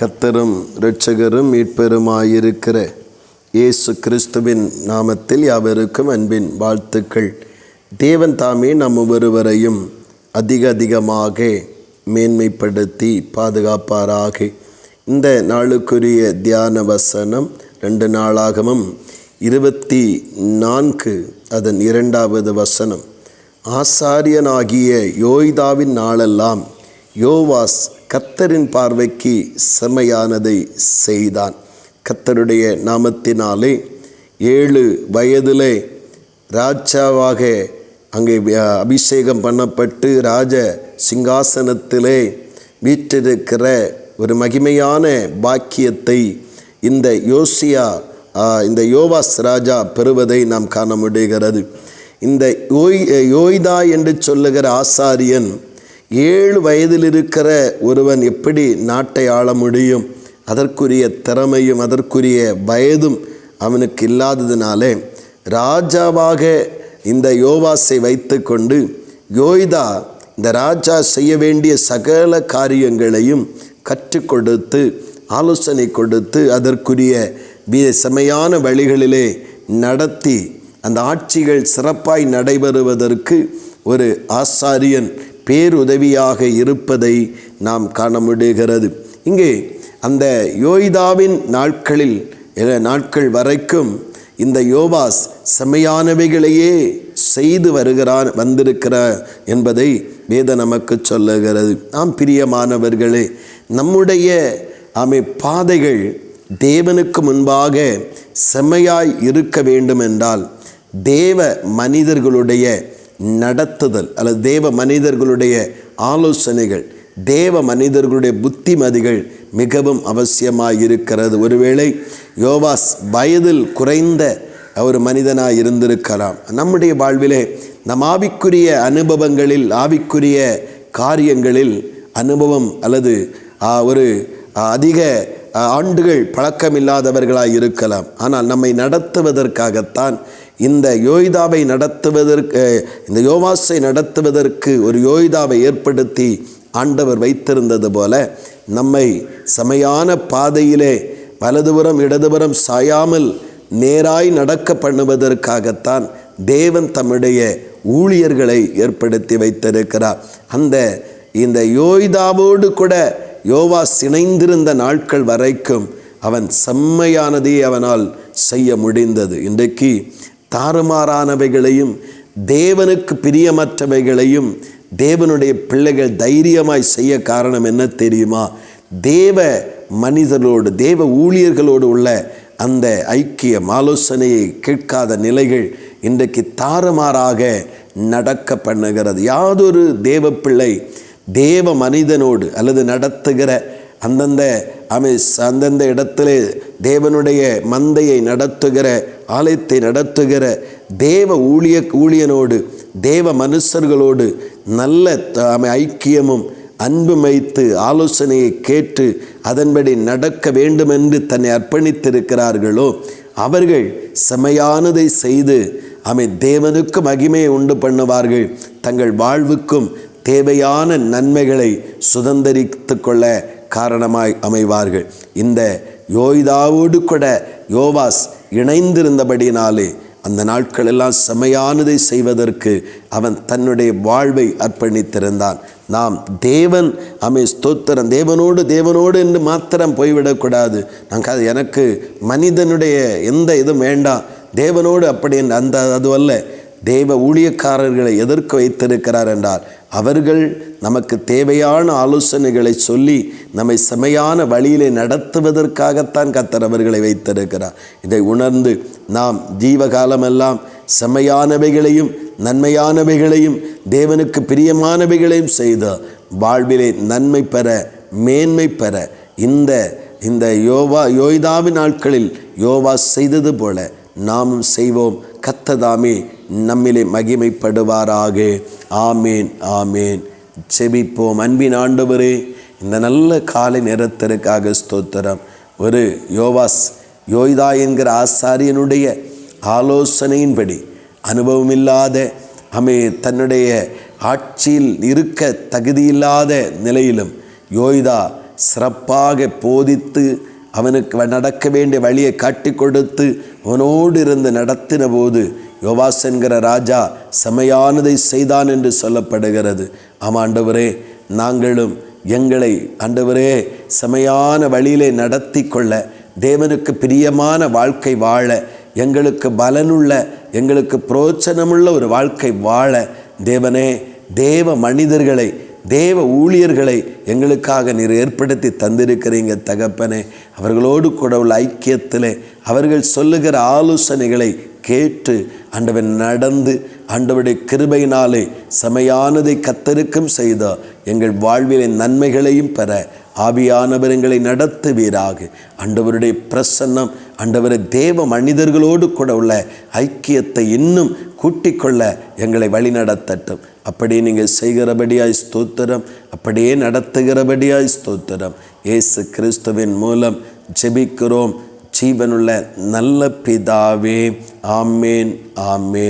கத்தரும் இரட்சகரும் மீட்பெருமாயிருக்கிற இயேசு கிறிஸ்துவின் நாமத்தில் யாவருக்கும் அன்பின் வாழ்த்துக்கள். தேவன் தாமே நம் ஒவ்வொருவரையும் அதிக அதிகமாக மேன்மைப்படுத்தி பாதுகாப்பாராக. இந்த நாளுக்குரிய தியான வசனம் ரெண்டு நாளாகவும் இருபத்தி நான்கு அதன் இரண்டாவது வசனம். ஆசாரியனாகிய யோய்தாவின் நாளெல்லாம் யோவாஸ் கத்தரின் பார்வைக்கு செம்மையானதை செய்தான். கத்தருடைய நாமத்தினாலே ஏழு வயதிலே ராஜாவாக அங்கே அபிஷேகம் பண்ணப்பட்டு ராஜ சிங்காசனத்திலே வீற்றிருக்கிற ஒரு மகிமையான பாக்கியத்தை இந்த யோசியா இந்த யோவாஸ் ராஜா பெறுவதை நாம் காண முடிகிறது. இந்த யோய் யோய்தா என்று சொல்லுகிற ஆசாரியன் ஏழு வயதில் இருக்கிற ஒருவன் எப்படி நாட்டை ஆள முடியும்? அதற்குரிய திறமையும் அதற்குரிய வயதும் அவனுக்கு இல்லாததினாலே ராஜாவாக இந்த யோவாஸை வைத்துக்கொண்டு யோய்தா இந்த ராஜா செய்ய வேண்டிய சகல காரியங்களையும் கற்றுக் கொடுத்து ஆலோசனை கொடுத்து அதற்குரிய செமையான வழிகளிலே நடத்தி அந்த ஆட்சிகள் சிறப்பாய் நடைபெறுவதற்கு ஒரு ஆசாரியன் பேருதவியாக இருப்பதை நாம் காண முடிகிறது இங்கே அந்த யோய்தாவின் நாட்களில் நாட்கள் வரைக்கும் இந்த யோவாஸ் செம்மையானவைகளையே செய்து வருகிறான் வந்திருக்கிறார் என்பதை வேத நமக்கு சொல்லுகிறது. நாம் பிரியமானவர்களே நம்முடைய அமை பாதைகள் தேவனுக்கு முன்பாக செம்மையாய் இருக்க வேண்டும் என்றால் தேவ மனிதர்களுடைய நடத்துதல் அல்லது தேவ மனிதர்களுடைய ஆலோசனைகள் தேவ மனிதர்களுடைய புத்திமதிகள் மிகவும் அவசியமாக இருக்கிறது ஒருவேளை யோவாஸ் வயதில் குறைந்த ஒரு மனிதனாக இருந்திருக்கலாம். நம்முடைய வாழ்விலே நம் ஆவிக்குரிய அனுபவங்களில் ஆவிக்குரிய காரியங்களில் அனுபவம் அல்லது ஒரு அதிக ஆண்டுகள் பழக்கமில்லாதவர்களாக இருக்கலாம். ஆனால் நம்மை நடத்துவதற்காகத்தான் இந்த யோய்தாவை நடத்துவதற்கு இந்த யோவாஸை நடத்துவதற்கு ஒரு யோய்தாவை ஏற்படுத்தி ஆண்டவர் வைத்திருந்தது போல நம்மை செமையான பாதையிலே வலதுபுறம் இடதுபுறம் சாயாமல் நேராய் நடக்க பண்ணுவதற்காகத்தான் தேவன் தம்முடைய ஊழியர்களை ஏற்படுத்தி வைத்திருக்கிறார். அந்த இந்த யோய்தாவோடு கூட யோவா இணைந்திருந்த நாட்கள் வரைக்கும் அவன் செம்மையானதை அவனால் செய்ய முடிந்தது. இன்றைக்கு தாறுமாறானவைகளையும் தேவனுக்கு பிரியமற்றவைகளையும் தேவனுடைய பிள்ளைகள் தைரியமாய் செய்ய காரணம் என்ன தெரியுமா? தேவ மனிதர்களோடு தேவ ஊழியர்களோடு உள்ள அந்த ஐக்கியம் ஆலோசனையை கேட்காத நிலைகள் இன்றைக்கு தாறுமாறாக நடக்க பண்ணுகிறது. யாதொரு தேவ பிள்ளை தேவ மனிதனோடு அல்லது நடத்துகிற அந்தந்த அமை அந்தந்த இடத்திலே தேவனுடைய மந்தையை நடத்துகிற ஆலயத்தை நடத்துகிற தேவ ஊழிய ஊழியனோடு தேவ மனுஷர்களோடு நல்ல த- அமை ஐக்கியமும் அன்பும் வைத்து ஆலோசனையை கேட்டு அதன்படி நடக்க வேண்டுமென்று தன்னை அர்ப்பணித்திருக்கிறார்களோ அவர்கள் செமையானதை செய்து அமை தேவனுக்கு மகிமையை உண்டு பண்ணுவார்கள். தங்கள் வாழ்வுக்கும் தேவையான நன்மைகளை சுதந்திரித்து கொள்ள காரணமாய் அமைவார்கள். இந்த யோய்தாவோடு கூட யோவாஸ் இணைந்திருந்தபடினாலே அந்த நாட்களெல்லாம் செமையானதை செய்வதற்கு அவன் தன்னுடைய வாழ்வை அர்ப்பணித்திருந்தான். நாம் தேவன் அமை ஸ்தோத்திரம் தேவனோடு தேவனோடு என்று மாத்திரம் போய்விடக்கூடாது. நாங்கள் எனக்கு மனிதனுடைய எந்த இதுவும் வேண்டாம் தேவனோடு அப்படி அந்த அந்த அதுவல்ல. தேவ ஊழியக்காரர்களை எதற்கு வைத்திருக்கிறார் என்றார். அவர்கள் நமக்கு தேவையான ஆலோசனைகளை சொல்லி நம்மை செமையான வழியிலே நடத்துவதற்காகத்தான் கத்தர் அவர்களை வைத்திருக்கிறார். இதை உணர்ந்து நாம் ஜீவகாலமெல்லாம் செம்மையானவைகளையும் நன்மையானவைகளையும் தேவனுக்கு பிரியமானவைகளையும் செய்த வாழ்விலே நன்மை பெற மேன்மை பெற இந்த இந்த யோவா யோய்தாவின் நாட்களில் யோவா செய்தது போல நாமும் செய்வோம். கத்ததாமே நம்மிலே மகிமைப்படுவாராக. ஆமேன் ஆமேன். செபிப்போம். அன்பின் ஆண்டவரே இந்த நல்ல காலை நேரத்திற்காக ஸ்தோத்திரம். ஒரு யோவாஸ் யோய்தா என்கிற ஆசாரியனுடைய ஆலோசனையின்படி அனுபவமில்லாத அமே தன்னுடைய ஆட்சியில் இருக்க தகுதியில்லாத நிலையிலும் யோய்தா சிறப்பாக போதித்து அவனுக்கு நடக்க வேண்டிய வழியை காட்டி கொடுத்து அவனோடு இருந்து நடத்தின போது யோவாஸ் என்கிற ராஜா செமையானதை செய்தான் என்று சொல்லப்படுகிறது. ஆமாம் ஆண்டவரே நாங்களும் எங்களை ஆண்டவரே செமையான வழியிலே நடத்தி கொள்ள தேவனுக்கு பிரியமான வாழ்க்கை வாழ எங்களுக்கு பலனுள்ள எங்களுக்கு புரோச்சனமுள்ள ஒரு வாழ்க்கை வாழ தேவனே தேவ மனிதர்களை தேவ ஊழியர்களை எங்களுக்காக நீர் ஏற்படுத்தி தந்திருக்கிறீங்க தகப்பனே. அவர்களோடு கூட உள்ள ஐக்கியத்தில் அவர்கள் சொல்லுகிற ஆலோசனைகளை கேட்டு ஆண்டவன் நடந்து ஆண்டவருடைய கிருபையினாலே செமையானதை கத்தருக்கும் செய்த எங்கள் வாழ்விலே நன்மைகளையும் பெற ஆவியானவர் எங்களை நடத்துவீராக. ஆண்டவருடைய பிரசன்னம் ஆண்டவரை தேவ மனிதர்களோடு கூட உள்ள ஐக்கியத்தை இன்னும் கூட்டிக்கொள்ள எங்களை வழிநடத்தட்டும். அப்படியே நீங்கள் செய்கிறபடியாய் ஸ்தோத்திரம் அப்படியே நடத்துகிறபடியாய் ஸ்தோத்திரம். இயேசு கிறிஸ்துவின் மூலம் ஜெபிக்கிறோம். ஜீவனுள்ள நல்ல பிதாவே ஆமேன் ஆமேன்